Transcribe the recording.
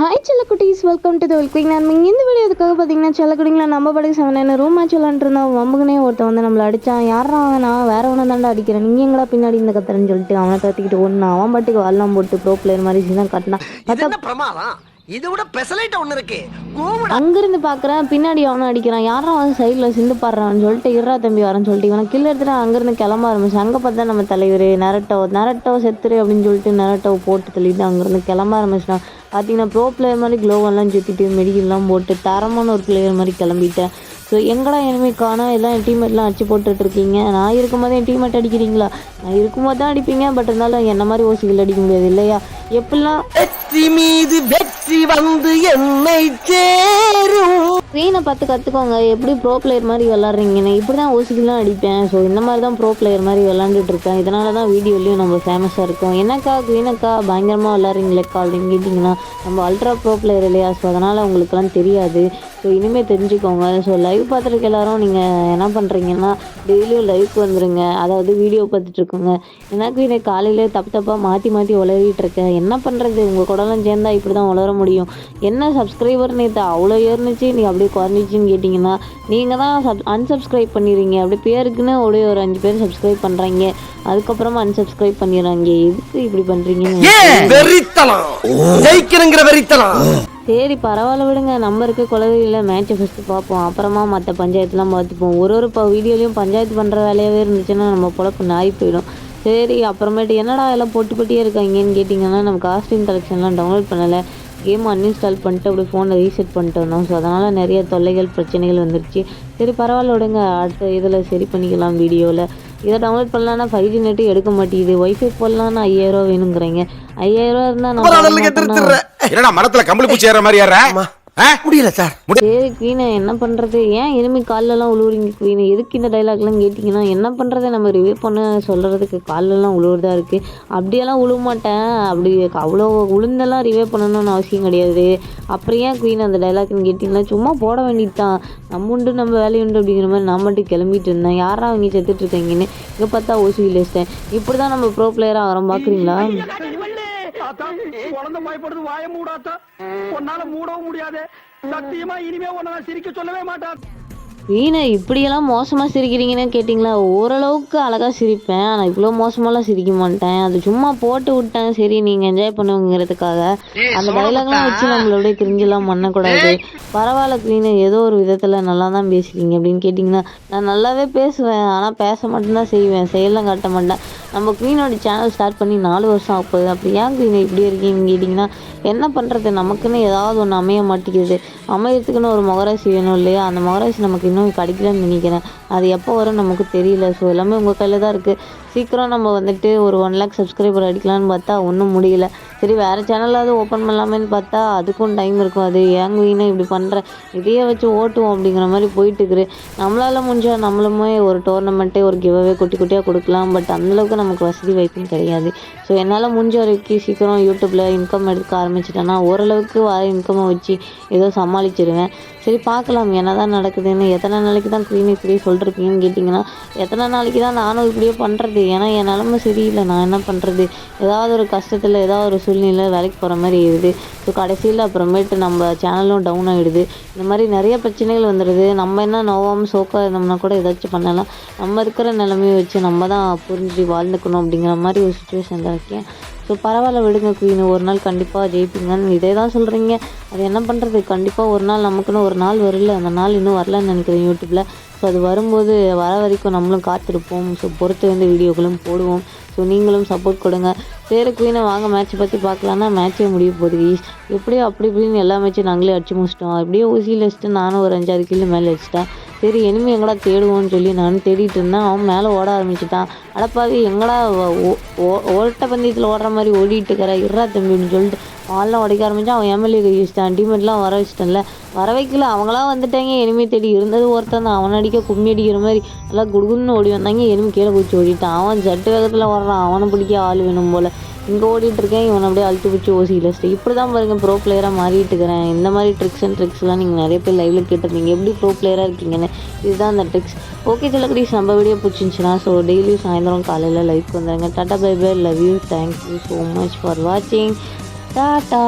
Hi செல்லக்குட்டீஸ் welcome to the வெல்குவிங் நான் இங்கே இந்த வீடியோ எதுக்காக பார்த்தீங்கன்னா செல்லக்குட்டிங்களா நம்ம படி செவன் என்ன ரூம் மேட்ச் விளாண்டுருந்தோம் வம்புக்குனே ஒருத்தன் வந்து நம்மளை அடித்தான் யாரா நான் வேற ஒன்று தாண்டா அடிக்கிறேன். நீங்கள் எங்கடா பின்னாடி இந்த கத்துறேன்னு சொல்லிட்டு அவனை கத்திக்கிட்டு ஒன்று அவன் பாட்டுக்கு வரலாம் போட்டு ப்ரோ பிளேயர் மாதிரி தான் கட்டினான் என்ன பிரமாதம்? இது விட பெசலைட் இருக்கு. அங்கிருந்து பார்க்குறேன் பின்னாடி அவனை அடிக்கிறான். யாரும் அவன் சைடில் சிந்து பாடுறான்னு சொல்லிட்டு இருறா தம்பி வரேன்னு சொல்லிட்டு இவனை கில் எடுத்துட்டு அங்கேருந்து கிளம்ப ஆரம்பிச்சு அங்கே பார்த்தா நம்ம தலைவர் நரட்டோ நரட்டோ செத்துரு அப்படின்னு சொல்லிட்டு நரட்டோ போட்டு தள்ளிட்டு அங்கேருந்து கிளம்ப ஆரம்பிச்சிட்டான் பார்த்தீங்கன்னா ப்ரோ பிளேயர் மாதிரி க்ளோவெல்லாம் சுற்றிட்டு மெடிக்கல்லாம் போட்டு தரமான ஒரு பிளேயர் மாதிரி கிளம்பிட்டேன். ஸோ எங்கடா எனிமே காணா? எல்லாம் என் டீம்மேட்லாம் அடிச்சு போட்டுட்ருக்கீங்க நான் இருக்கும்போது என் டீம்மேட் அடிக்கிறீங்களா? நான் இருக்கும்போது தான் அடிப்பீங்க பட் இருந்தாலும் என்ன மாதிரி ஓசிகள் அடிக்க முடியாது இல்லையா? எப்படிலாம் வெற்றி மீது வெற்றி வந்து என்னை சேரும். ஸ்க்ரீனை பார்த்து கற்றுக்கோங்க எப்படி ப்ரோ பிளேயர் மாதிரி விளாட்றீங்கன்னு இப்படி தான் ஓசிக்கலாம் அடிப்பேன். ஸோ இந்த மாதிரி தான் ப்ரோ பிளேயர் மாதிரி விளாண்டுட்டு இருக்கேன். இதனால தான் வீடியோலையும் நம்ம ஃபேமஸாக இருக்கும். என்னக்கா குவீனக்கா பயங்கரமாக விளாட்றீங்களேக்கா அப்படின்னு கேட்டிங்கன்னா. நம்ம அல்ட்ரா ப்ரோ பிளேயர் இல்லையா? ஸோ அதனால் உங்களுக்குலாம் தெரியாது. ஸோ இனிமேல் தெரிஞ்சுக்கோங்க. ஸோ லைவ் பார்த்துருக்க எல்லாரும் நீங்கள் என்ன பண்ணுறீங்கன்னா டெய்லியும் லைவ்க்கு வந்துருங்க. அதாவது வீடியோ பார்த்துட்டு இருக்கோங்க எனக்கு இதை காலையிலே தப்பு தப்பாக மாற்றி மாற்றி உளறிட்டு இருக்கேன் என்ன பண்ணுறது உங்கள் கூடலாம் சேர்ந்தா இப்படி தான் உளர முடியும். என்ன சப்ஸ்கிரைபர் நேற்று அவ்வளோ ஏறுனுச்சு. நீ அப்படியே குறைஞ்சிச்சின்னு கேட்டிங்கன்னா நீங்கள் தான் சப் அன்சப்ஸ்கிரைப் பண்ணிடுறீங்க. அப்படியே பேருக்குன்னு அப்படியே ஒரு அஞ்சு பேர் சப்ஸ்கிரைப் பண்ணுறாங்க அதுக்கப்புறமா அன்சப்ஸ்கிரைப் பண்ணிடுறாங்க. எதுக்கு இப்படி பண்ணுறீங்க வெறித்தனம். ஜெயிக்கணுங்கிற வெறித்தனம். சரி பரவாயில்ல விடுங்க. நம்ம இருக்க குலவையில் மேட்ச்சை ஃபஸ்ட்டு பார்ப்போம். அப்புறமா மற்ற பஞ்சாயத்துலாம் பார்த்துப்போம். ஒரு ஒரு இப்போ வீடியோலையும் பஞ்சாயத்து பண்ணுற வேலையாகவே இருந்துச்சுன்னா நம்ம பொழப்பு நாய் போயிடும். சரி அப்புறமேட்டு என்னடா எல்லாம் போட்டு போட்டியே இருக்காங்கன்னு கேட்டிங்கன்னா நம்ம காஸ்டியூம் கலெக்ஷன்லாம் டவுன்லோட் பண்ணலை. கேம் அன்இன்ஸ்டால் பண்ணிட்டு அப்படியே ஃபோனை ரீசெட் பண்ணிட்டு வந்தோம் ஸோ அதனால் நிறைய தொல்லைகள் பிரச்சனைகள் வந்துருச்சு. சரி பரவாயில்ல விடுங்க. அடுத்த இதில் சரி பண்ணிக்கலாம் வீடியோவில் இதை டவுன்லோட் பண்ணலான்னா ஃபைவ் ஜி நெட்டு எடுக்க மாட்டேங்குது. ஒய்ஃபை போடலான்னா ஐயாயிரம் இருந்தால் அப்புறம் இருந்தால் அதில் நம்ம கெடுத்துறேன் என்னடா மரத்துல கம்பளி பூச்சி ஏற மாதிரி ஏற முடியல சார். சரி குவீனை என்ன பண்ணுறது ஏன் எனிமி கால்லெல்லாம் உழுவுறீங்க குவீனை எதுக்கு இந்த டைலாக்லாம் கேட்டிங்கன்னா என்ன பண்ணுறது நம்ம ரிவ்யூ பண்ண சொல்கிறதுக்கு கால்லெல்லாம் உழுவுறதா இருக்குது அப்படியெல்லாம் உழுவ மாட்டேன். அப்படி அவ்வளோ உளுந்தெல்லாம் ரிவ்யூ பண்ணணும்னு அவசியம் கிடையாது. அப்புறம் ஏன் குவீன் அந்த டைலாக்னு கேட்டிங்கன்னா சும்மா போட வேண்டியது தான் நம்ம உண்டு நம்ம வேலை உண்டு அப்படிங்கிற மாதிரி நான் மட்டும் கிளம்பிட்டு இருந்தேன். யாரா அவங்க செத்துட்டு இருக்காங்கன்னு? இங்கே பார்த்தா ஓசி லிஸ்ட்டேன் இப்படி தான் நம்ம ப்ரோ பிளேயராக ஆகிறோம் பார்க்குறீங்களா ஆத்தா, குழந்தை பயப்படுது வாய மூடாத்தா? உன்னால மூடவும் முடியாது. சத்தியமா இனிமே உன்னை நான் சிரிக்க சொல்லவே மாட்டான். வீணை இப்படியெல்லாம் மோசமாக சிரிக்கிறீங்கன்னு கேட்டிங்களா? ஓரளவுக்கு அழகாக சிரிப்பேன். ஆனால் இவ்வளோ மோசமாலாம் சிரிக்க மாட்டேன். அது சும்மா போட்டு விட்டேன். சரி நீங்கள் என்ஜாய் பண்ணுங்கிறதுக்காக அந்த டைலாக்லாம் வச்சு நம்மளோட கிரிஞ்செல்லாம் பண்ணக்கூடாது. பரவாயில்ல குவீனு ஏதோ ஒரு விதத்தில் நல்லா தான் பேசுறீங்க அப்படின்னு கேட்டிங்கன்னா நான் நல்லாவே பேசுவேன். ஆனால் பேச மட்டும்தான் செய்வேன். செயலாம் காட்ட மாட்டேன். நம்ம குவீனோட சேனல் ஸ்டார்ட் பண்ணி நாலு வருஷம் ஆக போகுது. அப்படி ஏன் குவீன் இப்படி இருக்கீங்கன்னு கேட்டிங்கன்னா என்ன பண்ணுறது நமக்குன்னு ஏதாவது ஒன்று அமைய மாட்டேங்குது. அமையறதுக்குன்னு ஒரு முகராசி வேணும் இல்லையா? அந்த முகராசி நமக்கு இன்னும் கிடைக்கலன்னு நினைக்கிறேன். அது எப்போ வரும் நமக்கு தெரியல. ஸோ எல்லாமே உங்கள் கையில் தான் இருக்குது சீக்கிரம் நம்ம வந்துட்டு ஒரு ஒன் லேக் சப்ஸ்கிரைபர் அடிக்கலாம்னு பார்த்தா ஒன்றும் முடியல. சரி வேறு சேனலாவது ஓப்பன் பண்ணலாமேன்னு பார்த்தா அதுக்கும் டைம் இருக்கும். அது ஏங்க வீணா இப்படி பண்ணுறேன் இதையே வச்சு ஓட்டுவோம் அப்படிங்கிற மாதிரி போயிட்டுக்குது நம்மளால் முடிஞ்சால் நம்மளுமே ஒரு டோர்னமெண்ட்டே ஒரு கிவ்அவே குட்டி குட்டியாக கொடுக்கலாம். பட் அந்தளவுக்கு நமக்கு வசதி வாய்ப்பும் கிடையாது. ஸோ என்னால் முடிஞ்ச வரைக்கும் சீக்கிரம் யூடியூப்பில் இன்கம் எடுக்க ஆரம்பிச்சிட்டேன்னா ஓரளவுக்கு வர இன்கம்மை வச்சு ஏதோ சமாளிச்சிடுவேன் சரி பார்க்கலாம். என்ன தான் நடக்குதுன்னு. எத்தனை நாளைக்கு தான் க்ளீன் இப்படியே சொல்லிருப்பீங்கன்னு கேட்டிங்கன்னா எத்தனை நாளைக்கு தான் நானும் இப்படியே பண்ணுறது ஏன்னா என் நிலமை சரியில்லை. நான் என்ன பண்ணுறது ஏதாவது ஒரு கஷ்டத்தில் ஏதாவது ஒரு சூழ்நிலை வேலைக்கு போகிற மாதிரி இருக்குது ஸோ கடைசியில் அப்புறமேட்டு நம்ம சேனலும் டவுன் ஆகிடுது இந்த மாதிரி நிறைய பிரச்சனைகள் வந்துடுது. நம்ம என்ன நோவாமல் சோக்காக இருந்தோம்னா கூட ஏதாச்சும் பண்ணலாம். நம்ம இருக்கிற நிலமையை வச்சு நம்ம தான் புரிஞ்சு வாழ்ந்துக்கணும் அப்படிங்கிற மாதிரி ஒரு சுச்சுவேஷன் இருக்கேன். ஸோ பரவாயில்ல விடுங்க குயின் ஒரு நாள் கண்டிப்பாக ஜெயிப்பீங்கன்னு இதே தான் சொல்கிறீங்க அது என்ன பண்ணுறது கண்டிப்பாக ஒரு நாள் நமக்குன்னு ஒரு நாள் வரல. அந்த நாள் இன்னும் வரலன்னு நினைக்கிறேன் யூடியூப்பில் ஸோ அது வரும்போது வர வரைக்கும் நம்மளும் காத்திருப்போம். ஸோ பொறுத்து வந்து வீடியோக்களும் போடுவோம். ஸோ நீங்களும் சப்போர்ட் கொடுங்க. சரி குயினை வாங்க மேட்ச்சை பற்றி பார்க்கலான்னா மேட்ச்சே முடிய போகுது எப்படியோ அப்படி இப்படின்னு எல்லா மேட்சும் நாங்களே அடிச்சு முடிச்சிட்டோம். அப்படியே ஊசியில் வச்சுட்டு நானும் ஒரு அஞ்சாறு கிலோ மேலே வச்சுட்டேன். சரி இனிமே எங்கடா தேடுவோன்னு சொல்லி நானும் தேடிட்டு இருந்தேன். அவன் மேலே ஓட ஆரம்பிச்சிட்டான். அடப்பாவி எங்கடா ஓ- ஓ- ஓட்ட பந்தயத்தில் ஓடுற மாதிரி ஓடிட்டு இருக்கிற இறா தம்பின்னு சொல்லிட்டு ஆள்லாம் உடைக்க ஆரம்பிச்சான் அவன் எம்எல்ஏ கை வச்சுட்டான். டீமெட்லாம் வர வச்சிட்டேன்ல. வர வைக்கல. அவங்களாம் வந்துட்டாங்க. எனிமே தேடி இருந்தது ஒருத்தன் தான். அவன் அடிக்க கும்மி அடிக்கிற மாதிரி. நல்லா குடுகுன்னு ஓடி வந்தாங்க. எனிமே கீழே குச்சி ஓடிட்டான். அவன் ஜட்டு வேகத்தில் ஓடுறான். அவனை பிடிக்க ஆள் வேணும் போல். இங்கே ஓடிட்டு இருக்கேன். இவன் அப்படியே அழுத்து பிடிச்சி ஓசியில் ஸ்டே இப்படி தான் பாருங்கள் ப்ரோ பிளேயராக மாறிட்டு இருக்கிறேன். இந்த மாதிரி ட்ரிக்ஸ் அண்ட் ட்ரிக்ஸ்லாம் நீங்கள் நிறைய பேர் லைவில் கேட்டிருந்தீங்க. எப்படி ப்ரோ பிளேயராக இருக்கீங்கன்னு. இதுதான் அந்த ட்ரிக்ஸ் ஓகே சிலக்கடிஸ் நம்ம வீடியோ பிடிச்சிருந்துச்சுன்னா ஸோ டெய்லியும் சாயந்தரம் காலையில் லைஃப் வந்துடுங்க tata bye bye love you thank you so much for வாட்சிங் டாட்டா